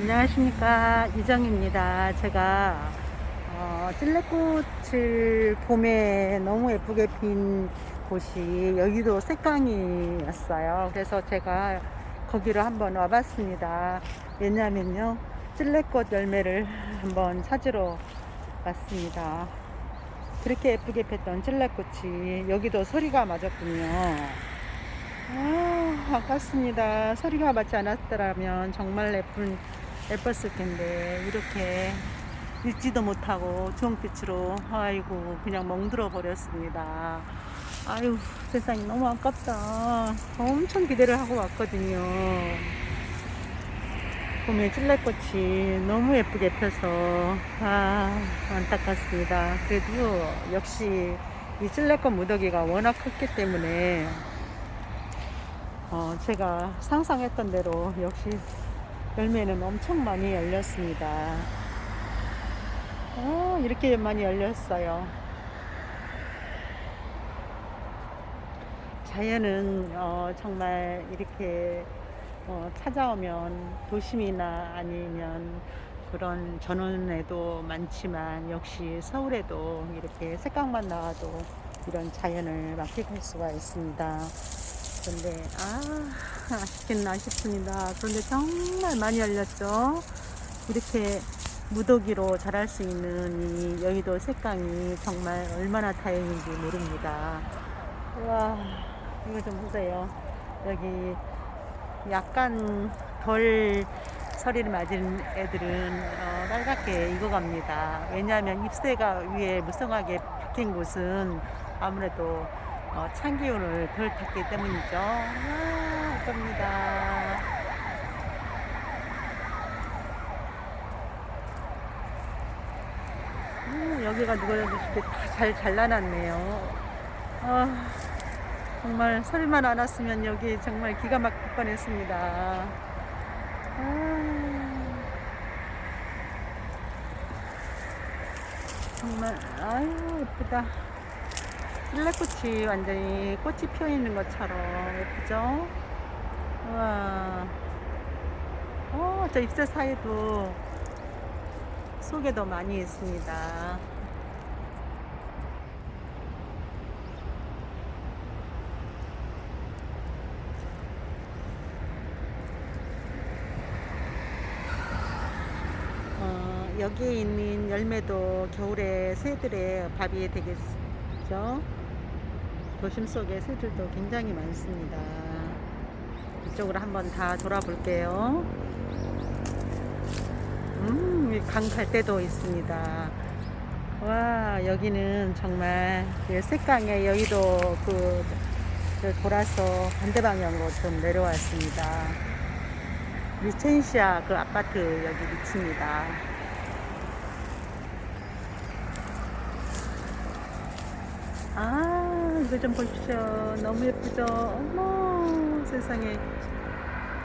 안녕하십니까 이정입니다. 제가 어, 찔레꽃을 봄에 너무 예쁘게 핀 곳이 여기도 색강이었어요. 그래서 제가 거기로 한번 와봤습니다. 왜냐면요 찔레꽃 열매를 한번 찾으러 왔습니다. 그렇게 예쁘게 폈던 찔레꽃이 여기도 소리가 맞았군요. 아, 아깝습니다. 소리가 맞지 않았더라면 정말 예쁜, 예뻤을 텐데, 이렇게 읽지도 못하고 주홍빛으로, 아이고, 그냥 멍들어 버렸습니다. 아유, 세상에 너무 아깝다. 엄청 기대를 하고 왔거든요. 봄에 찔레꽃이 너무 예쁘게 펴서, 아, 안타깝습니다. 그래도 역시 이 찔레꽃 무더기가 워낙 컸기 때문에, 어, 제가 상상했던 대로 역시 열매는 엄청 많이 열렸습니다. 어, 이렇게 많이 열렸어요. 자연은 어, 정말 이렇게 어, 찾아오면 도심이나 아니면 그런 전원에도 많지만 역시 서울에도 이렇게 색각만 나와도 이런 자연을 만끽할 수가 있습니다. 그런데 아 아쉽겠나 싶습니다. 그런데 정말 많이 열렸죠. 이렇게 무더기로 자랄 수 있는 이 여의도 색강이 정말 얼마나 다행인지 모릅니다. 와 이거 좀 보세요. 여기 약간 덜 서리를 맞은 애들은 어, 빨갛게 익어갑니다. 왜냐하면 잎새가 위에 무성하게 박힌 곳은 아무래도 어, 찬 기운을 덜 탔기 때문이죠. 아, 아깝니다. 음, 여기가 누구라도 이렇게 다잘 잘라놨네요. 아, 정말 설만 안 왔으면 여기 정말 기가 막힐 뻔했습니다. 아, 정말 아유 예쁘다. 찔레꽃이 완전히 꽃이 피어 있는 것처럼 예쁘죠? 우와. 어, 저 잎새 사이도 속에도 많이 있습니다. 어, 여기에 있는 열매도 겨울에 새들의 밥이 되겠죠? 도심 속에 새들도 굉장히 많습니다. 이쪽으로 한번 다 돌아볼게요. 음, 이강 갈대도 있습니다. 와, 여기는 정말 그 색강의 여의도 그, 그 돌아서 반대 방향으로 좀 내려왔습니다. 리첸시아 그 아파트 여기 위치입니다. 아, 이거 좀 보십시오. 너무 예쁘죠? 어머, 세상에.